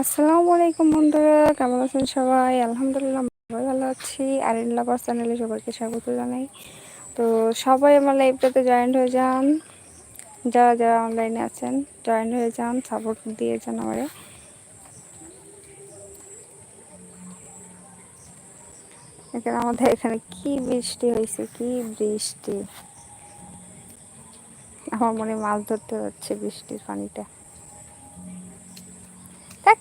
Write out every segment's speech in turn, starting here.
আসসালামু আলাইকুম বন্ধুরা, কেমন আছেন সবাই? আলহামদুলিল্লাহ ভালো ভালো আছি। আর ইনলাভার চ্যানেলে সবাইকে স্বাগত জানাই। তো সবাই আমার লাইভটাতে জয়েন্ট হয়ে যান। যারা যারা অনলাইনে আছেন জয়েন্ট হয়ে যান সাপোর্ট দিয়ে যান আমারে। এখানে আমাদের এখানে কি বৃষ্টি হয়েছে, কি বৃষ্টি? আমার মনে মাছ ধরতে হচ্ছে বৃষ্টির পানিটা।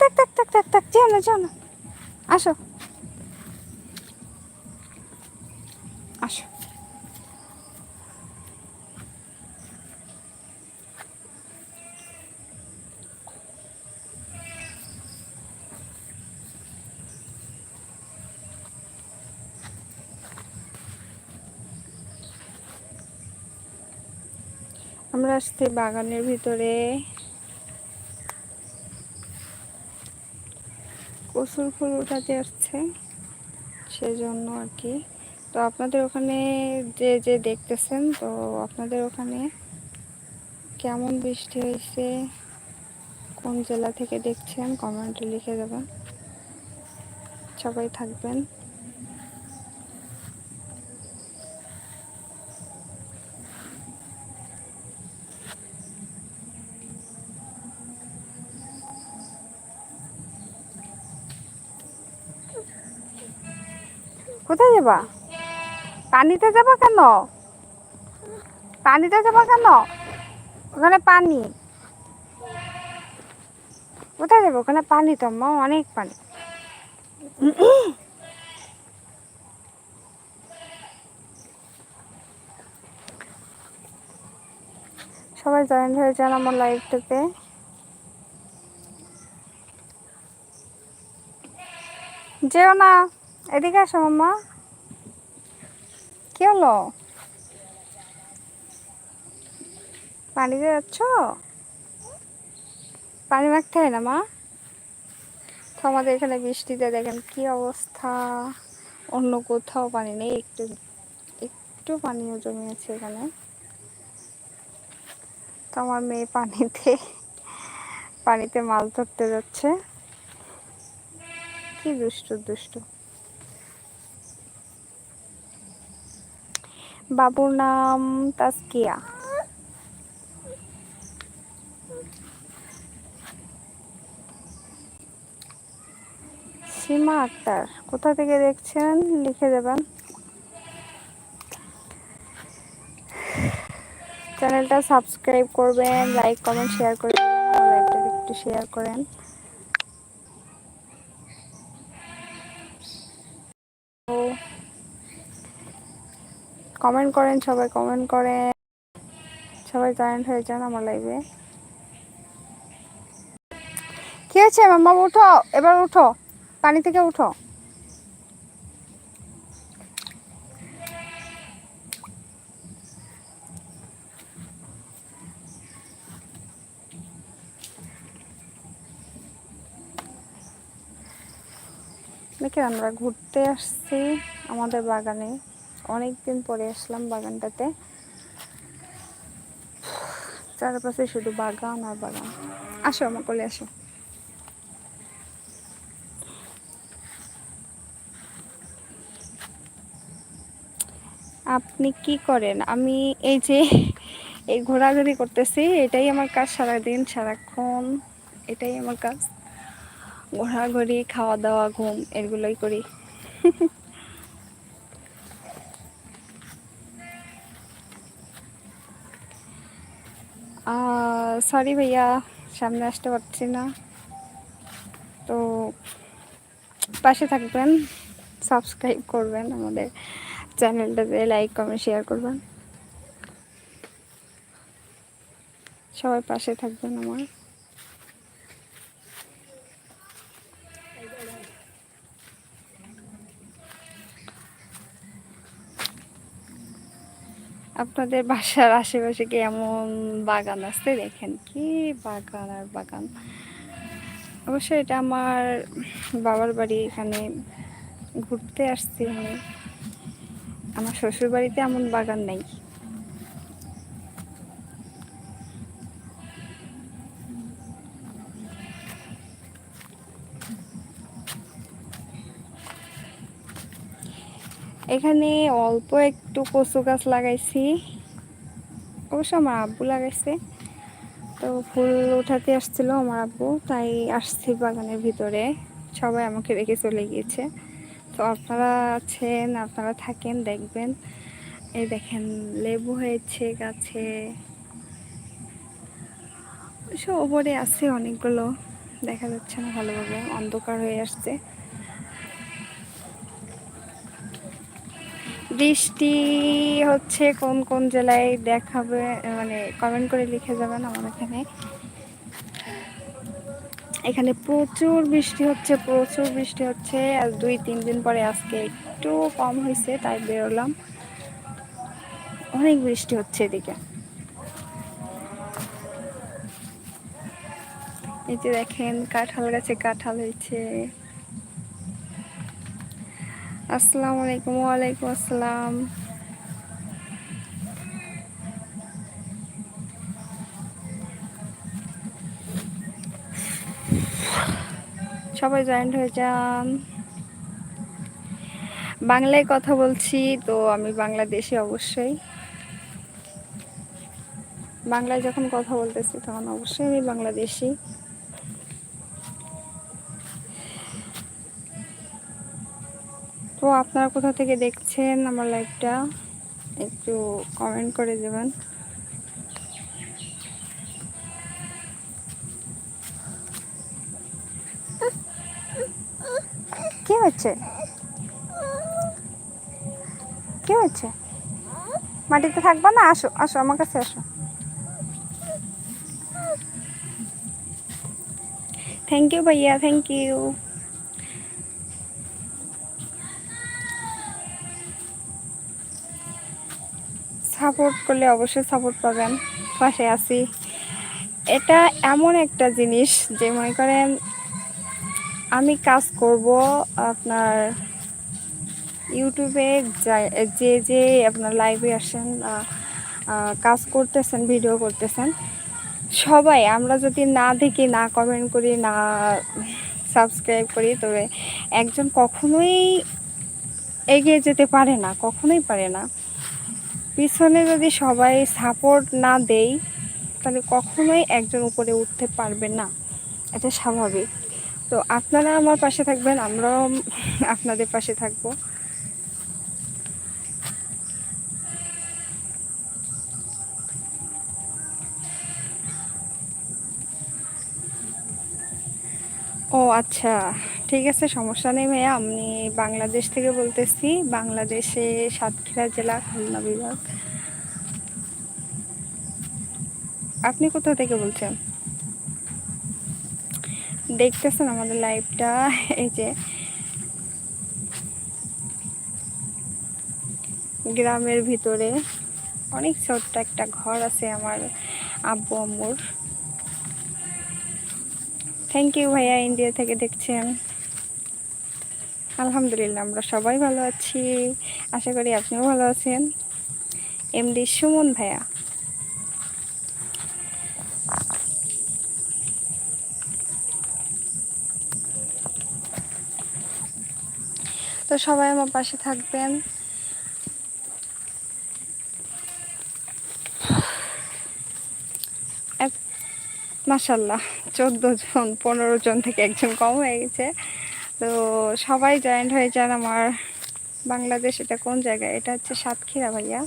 থাক থাক থাক থাক থাক যেও না না। আসো। আসো। আমরা আসছি বাগানের ভিতরে। কচুর ফুল উঠাতে আসছে, সেজন্য আর কি। তো আপনাদের ওখানে যে যে দেখতেছেন, তো আপনাদের ওখানে কেমন বৃষ্টি হয়েছে, কোন জেলা থেকে দেখছেন, কমেন্টে লিখে দেবেন সবাই থাকবেন। কোথায় যাবা? পানিতে যাবা কেন? পানিতে যাবা কেন? ওখানে পানি। কোথায় যাব? ওখানে পানি তো, মা, অনেক পানি। সবাই জয়েন হয়ে যান আমার লাইভটাতে। যেও না। এদিকে আসো, মাম্মা। কি হলো? পানিতে যাচ্ছ? পানি মাখতে হয় না, মা? তো আমাদের এখানে বৃষ্টিতে দেখেন কি অবস্থা। অন্য কোথাও পানি নেই, একটু একটু পানিও জমে আছে এখানে। তো আমার মেয়ে পানিতে পানিতে মাছ ধরতে যাচ্ছে। কি দুষ্টু দুষ্টু। বাবুর নাম তাসকিয়া সীমা আক্তার, কোথা থেকে দেখছেন? লিখে দেবেন। চ্যানেলটা সাবস্ক্রাইব করবেন, লাইক, কমেন্ট, শেয়ার করে একটু শেয়ার করেন। কমেন্ট করেন, সবাই কমেন্ট করেন। সবাই জয়েন্ট হয়ে যান আমার লাইভে। কি হয়েছে? মাম্মা উঠো। এবার উঠো। পানি থেকে উঠো। দেখি আমরা ঘুরতে আসছি আমাদের বাগানে। অনেক দিন পরে আসলাম বাগানটাতে। চারপাশে শুধু বাগান আর বাগান। আসো, আমার কোলে আসো। আপনি কি করেন? আমি এই যে এই ঘোরাঘুরি করতেছি, এটাই আমার কাজ সারাদিন, সারাক্ষণ এটাই আমার কাজ। ঘোরাঘুরি খাওয়া দাওয়া ঘুম, এগুলোই করি। সরি ভাইয়া, সামনে আসতে পারছি না। তো পাশে থাকবেন সাবস্ক্রাইব করবেন আমাদের চ্যানেলটাতে লাইক কমেন্ট শেয়ার করবেন। সবাই পাশে থাকবেন আমার। আপনাদের বাসার আশেপাশে কি এমন বাগান আছে? দেখেন কি বাগান আর বাগান। অবশ্যই এটা আমার বাবার বাড়ি এখানে ঘুরতে আসছি আমি। আমার শ্বশুর বাড়িতে এমন বাগান নেই। এখানে অল্প একটু কচু গাছ লাগাইছি। অবশ্য আমার আব্বু লাগাইছে। তো ফুল উঠাতে আসছিল আমার আব্বু, তাই আসছি বাগানের ভিতরে। সবাই আমাকে রেখে চলে গিয়েছে। তো আপনারা আছেন, আপনারা থাকেন, দেখবেন। এই দেখেন, লেবু হয়েছে গাছে। সব ওপরে আছে অনেকগুলো। দেখা যাচ্ছে না ভালোভাবে, অন্ধকার হয়ে আসছে। বৃষ্টি হচ্ছে কোন কোন জেলায় দেখাবে মানে কমেন্ট করে লিখে যাবেন আমার এখানে। এখানে প্রচুর বৃষ্টি হচ্ছে, প্রচুর বৃষ্টি হচ্ছে। আর দুই, তিন দিন পরে আজকে একটু কম হয়েছে, তাই বেরোলাম। অনেক বৃষ্টি হচ্ছে এদিকে। এই যে দেখেন, কাঁঠাল গাছে কাঁঠাল হয়েছে। আসসালামু আলাইকুম, ওয়ালাইকুম আসসালাম। সবাই জয়েন্ট হয়ে যান। বাংলায় কথা বলছি, তো আমি বাংলাদেশে অবশ্যই। বাংলায় যখন কথা বলতেছি, তখন অবশ্যই আমি বাংলাদেশি। তো আপনারা কোথা থেকে দেখছেন আমার লাইভটা একটু কমেন্ট করে দেবেন। কি হচ্ছে? কি হচ্ছে? মাটিতে থাকবা না? আসো আসো, আমার কাছে আসো। থ্যাংক ইউ ভাইয়া থ্যাংক ইউ সাপোর্ট করলে অবশ্যই সাপোর্ট পাবেন। পাশে আছি। এটা এমন একটা জিনিস যে মনে করেন, আমি কাজ করব আপনার ইউটিউবে যে যে আপনার লাইভে আসেন কাজ করতেছেন ভিডিও করতেছেন, সবাই আমরা যদি না দেখি, না কমেন্ট করি, না সাবস্ক্রাইব করি, তবে একজন কখনোই এগিয়ে যেতে পারে না, কখনোই পারে না। পিছনে যদি সবাই সাপোর্ট না দেই, তাহলে কখনোই একজন উপরে উঠতে পারবে না। এটা স্বাভাবিক। তো আপনারা আমার পাশে থাকবেন, আমরাও আপনাদের পাশে থাকব। ও আচ্ছা। ঠিক আছে, সমস্যা নেই ভাইয়া। আমি বাংলাদেশ থেকে বলতেছি, বাংলাদেশে সাতক্ষীরা জেলা খুলনা বিভাগ। আপনি কোথা থেকে বলছেন? দেখতেছেন আমাদের লাইভটা, এই যে গ্রামের ভিতরে অনেক ছোট্ট একটা ঘর আছে আমার আব্বু, আম্মুর। থ্যাংক ইউ ভাইয়া ইন্ডিয়া থেকে দেখছেন। আলহামদুলিল্লাহ, আমরা সবাই ভালো আছি। আশা করি আপনিও ভালো আছেন। এমডি সুমন ভাইয়া। তো সবাই আমার পাশে থাকবেন। মাসাল্লাহ চোদ্দ জন, পনেরো জন থেকে একজন কম হয়ে গেছে। তো সবাই জয়েন্ট হয়ে যান আমার বাংলাদেশ, এটা কোন জায়গায় এটা হচ্ছে সাতক্ষীরা ভাইয়া।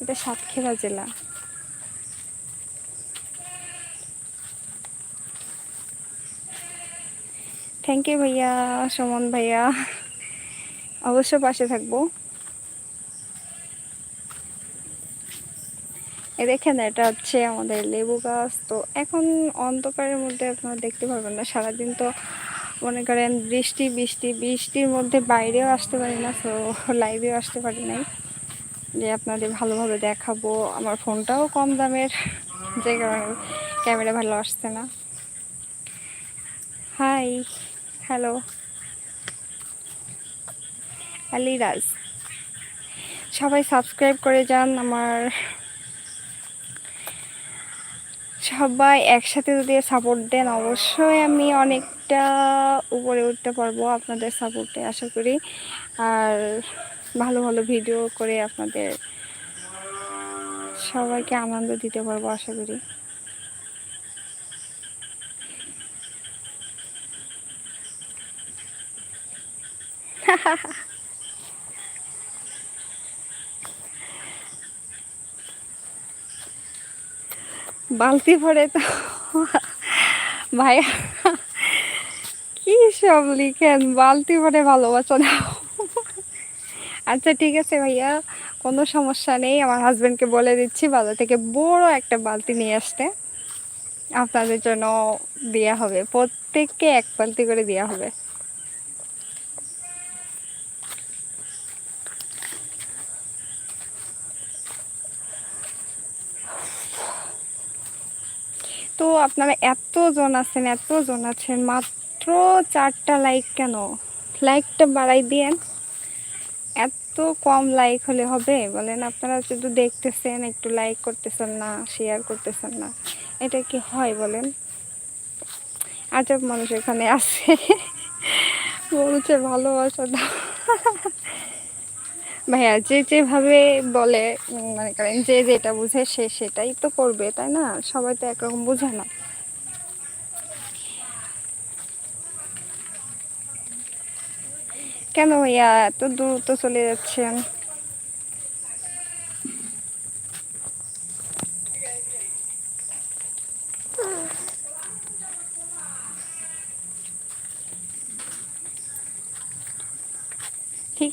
এটা সাতক্ষীরা জেলা। থ্যাংক ইউ ভাইয়া, সুমন ভাইয়া। অবশ্য পাশে থাকব। এ দেখেন, এটা হচ্ছে আমাদের লেবু গাছ। তো এখন অন্ধকারের মধ্যে আপনারা দেখতে পারবেন না, সারাদিন তো মনে করেন বৃষ্টি বৃষ্টি, বৃষ্টির মধ্যে বাইরেও আসতে পারি না, তো লাইভেও আসতে পারি নাই। যে আপনাদের ভালোভাবে দেখাবো, আমার ফোনটাও কম দামের, যে কারণে ক্যামেরা ভালো আসছে না। Hi hello Aliraj. সবাই সাবস্ক্রাইব করে যান, আমার সবাই একসাথে যদি সাপোর্ট দেন, অবশ্যই আমি অনেকটা উপরে উঠতে পারব আপনাদের সাপোর্টে আশা করি। আর ভালো ভালো ভিডিও করে আপনাদের সবাইকে আনন্দ দিতে পারব, আশা করি। বালতি ভরে তো ভাইয়া, কি সব লিখেন? বালতি ভরে ভালোবাসা দাও আচ্ছা ঠিক আছে ভাইয়া, কোনো সমস্যা নেই। আমার হাজব্যান্ডকে বলে দিচ্ছি, বাজার থেকে বড় একটা বালতি নিয়ে আসতে। আপনাদের জন্য দেওয়া হবে। প্রত্যেককে এক বালতি করে দেওয়া হবে। আপনারা এতজন আছেন এতজন আছেন, মাত্র চারটা লাইক কেন? লাইকটা বাড়াই দিয়েন। এত কম লাইক হলে হবে। বলেন আপনারা শুধু দেখতেছেন, একটু লাইক করতেছেন না শেয়ার করতেছেন না। এটা কি হয় বলেন? আজব মানুষ এখানে আছে। বলছে ভালোবাসা দাও। ভাইয়া, যে যেভাবে বলে মানে করেন যে যেটা বুঝে সে সেটাই তো করবে, তাই না? সবাই তো একরকম বুঝে না। কেন ভাইয়া? এত দ্রুত চলে যাচ্ছেন।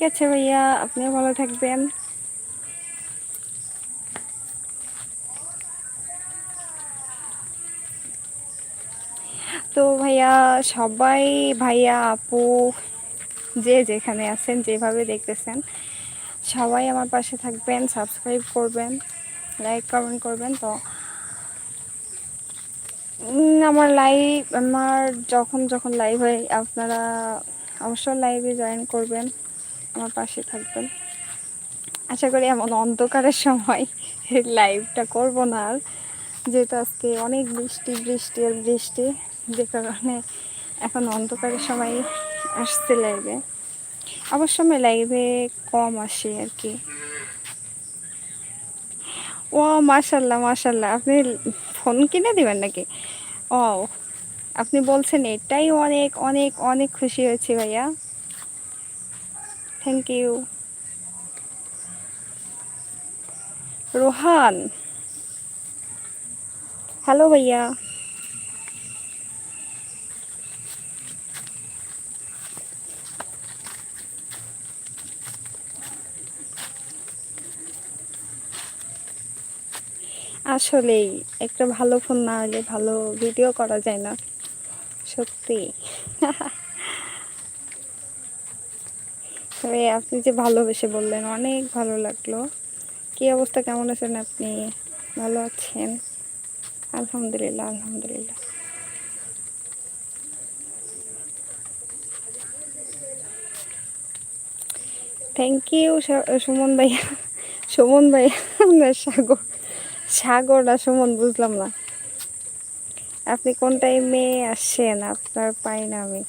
আছে ভাইয়া, আপনিও ভালো থাকবেন। তো ভাইয়া, সবাই, ভাইয়া, আপু, যে যেখানে আছেন, যেভাবে দেখতেছেন, সবাই আমার পাশে থাকবেন সাবস্ক্রাইব করবেন লাইক কমেন্ট করবেন। তো আমার লাইভ আমার যখন যখন লাইভ হয়, আপনারা অবশ্যই লাইভে জয়েন করবেন। আমার পাশে থাকবেন। আশা করি এমন অন্ধকারের সময় লাইভটা করব না আর। যেহেতু আজকে অনেক বৃষ্টি বৃষ্টি আর বৃষ্টি, যে কারণে এখন অন্ধকারের সময় আসতে লাইভে অবশ্য আমি লাইভে কম আসি আর কি। ও মাশাল্লাহ মাশাল্লাহ আপনি ফোন কিনে দিবেন নাকি? ও, আপনি বলছেন এটাই অনেক অনেক অনেক খুশি হয়েছি ভাইয়া। থ্যাংক ইউ রোহান হ্যালো ভাইয়া আসলেই, একটা ভালো ফোন না হলে ভালো ভিডিও করা যায় না। সত্যি। তবে আপনি যে ভালোবেসে বললেন, অনেক ভালো লাগল। কি অবস্থা? কেমন আছেন আপনি? ভালো আছেন? আলহামদুলিল্লাহ আলহামদুলিল্লাহ। থ্যাংক ইউ সুমন ভাইয়া। সুমন ভাইয়া আপনার সাগর। সাগর না, সুমন, বুঝলাম না। আপনি কোন টাইমে আসছেন আপনার পাই না আমি।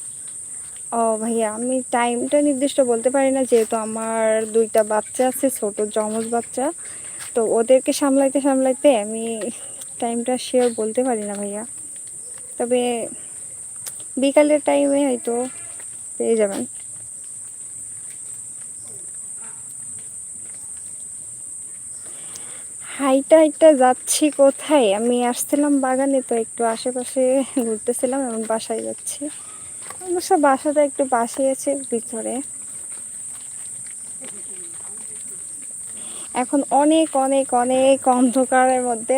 ও ভাইয়া, আমি টাইমটা নির্দিষ্ট বলতে পারি না, যেহেতু আমার দুইটা বাচ্চা আছে, ছোট জমজ বাচ্চা। তো ওদেরকে সামলাইতে সামলাইতে আমি টাইমটা শেয়ার বলতে পারি না ভাইয়া। তবে বিকালের টাইমে হয়তো পেয়ে যাবেন। হাইটা হাইটা যাচ্ছি কোথায়? আমি আসছিলাম বাগানে, তো একটু আশেপাশে ঘুরতেছিলাম এবং বাসায় যাচ্ছি। অবশ্য বাসাটা একটু আছে, ভিতরে। এখন অনেক অনেক অনেক অন্ধকারের মধ্যে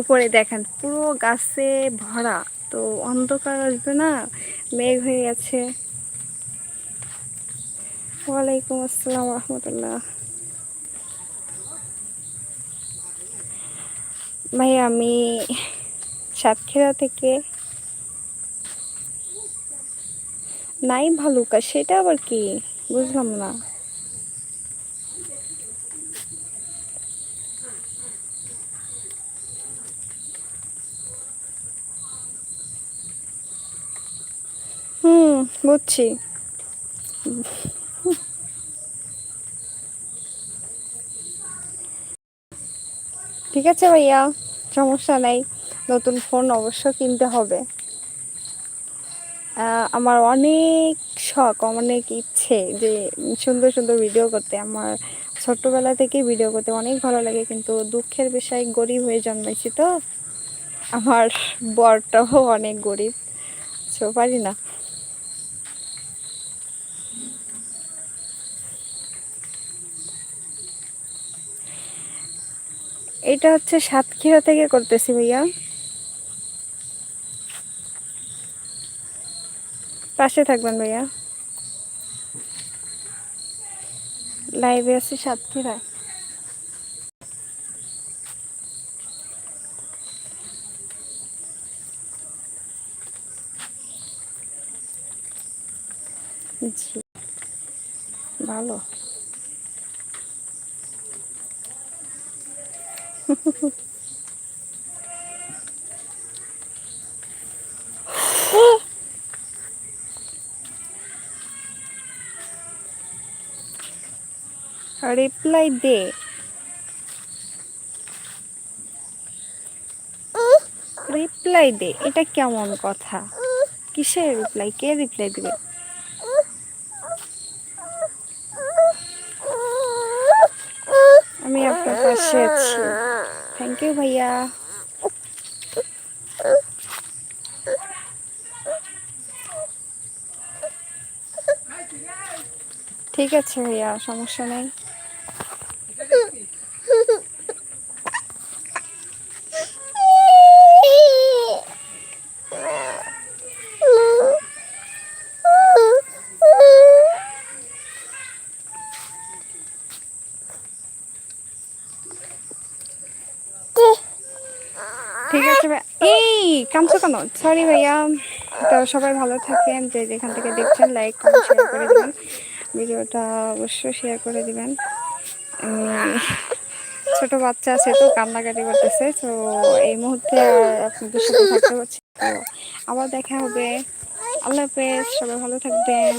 উপরে দেখেন, পুরো গাছে ভরা। তো অন্ধকার আসবে না, মেঘ হয়ে গেছে। ওয়ালাইকুম আসসালাম রহমতুল্লাহ। ভাই আমি সাতক্ষীরা থেকে নাই ভালুকা, সেটা আবার কি? বুঝলাম না। হুম, বুঝছি। ঠিক আছে ভাইয়া, সমস্যা নাই। নতুন ফোন অবশ্য কিনতে হবে। আমার অনেক শখ, অনেক ইচ্ছে যে সুন্দর সুন্দর ভিডিও করতে। আমার ছোট্টবেলা থেকেই ভিডিও করতে অনেক ভালো লাগে, কিন্তু দুঃখের বিষয় গরিব হয়ে জন্মেছি তো। আমার বরটাও অনেক গরিব সো পারি না। এটা হচ্ছে সাতক্ষীরা থেকে করতেছি ভাইয়া। পাশে থাকবেন ভাইয়া। লাইভে আছি সাতক্ষীরায়। জি ভালো। রিপ্লাই দে। রিপ্লাই দে, এটা কেমন কথা? কিসের রিপ্লাই কে রিপ্লাই দিবে? আমি আপনার পাশে আছি। থ্যাংক ইউ ভাইয়া। ঠিক আছে ভাইয়া, সমস্যা নেই ঠিক আছে ভাই এই কামছো কেন? সরি ভাইয়া। তো সবাই ভালো থাকেন, যে যেখান থেকে দেখছেন লাইক কমেন্ট শেয়ার করে দিবেন। ভিডিওটা অবশ্যই শেয়ার করে দিবেন। ছোট বাচ্চা আছে তো, কান্নাকাটি করতেছে, তো এই মুহূর্তে আপনাদের সাথে থাকতে হচ্ছে তো আবার দেখা হবে। আল্লাহ হাফেজ, সবাই ভালো থাকবেন।